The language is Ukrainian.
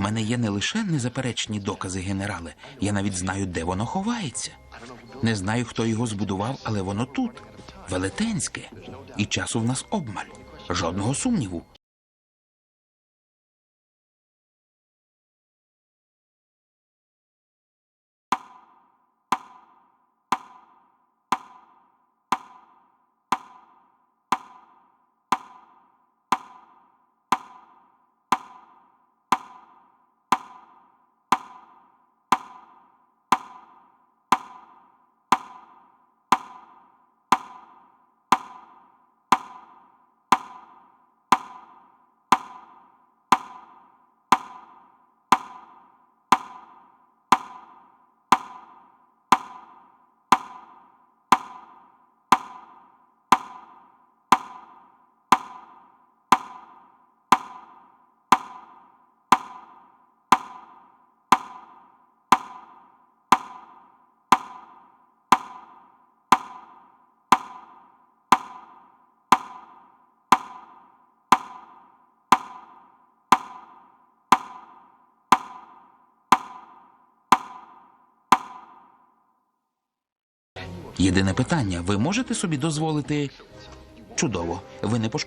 мене є не лише незаперечні докази, генерале. Я навіть знаю, де воно ховається. Не знаю, хто його збудував, але воно тут, велетенське. І часу в нас обмаль. Жодного сумніву. Єдине питання: ви можете собі дозволити чудово. Ви не пошкодуєте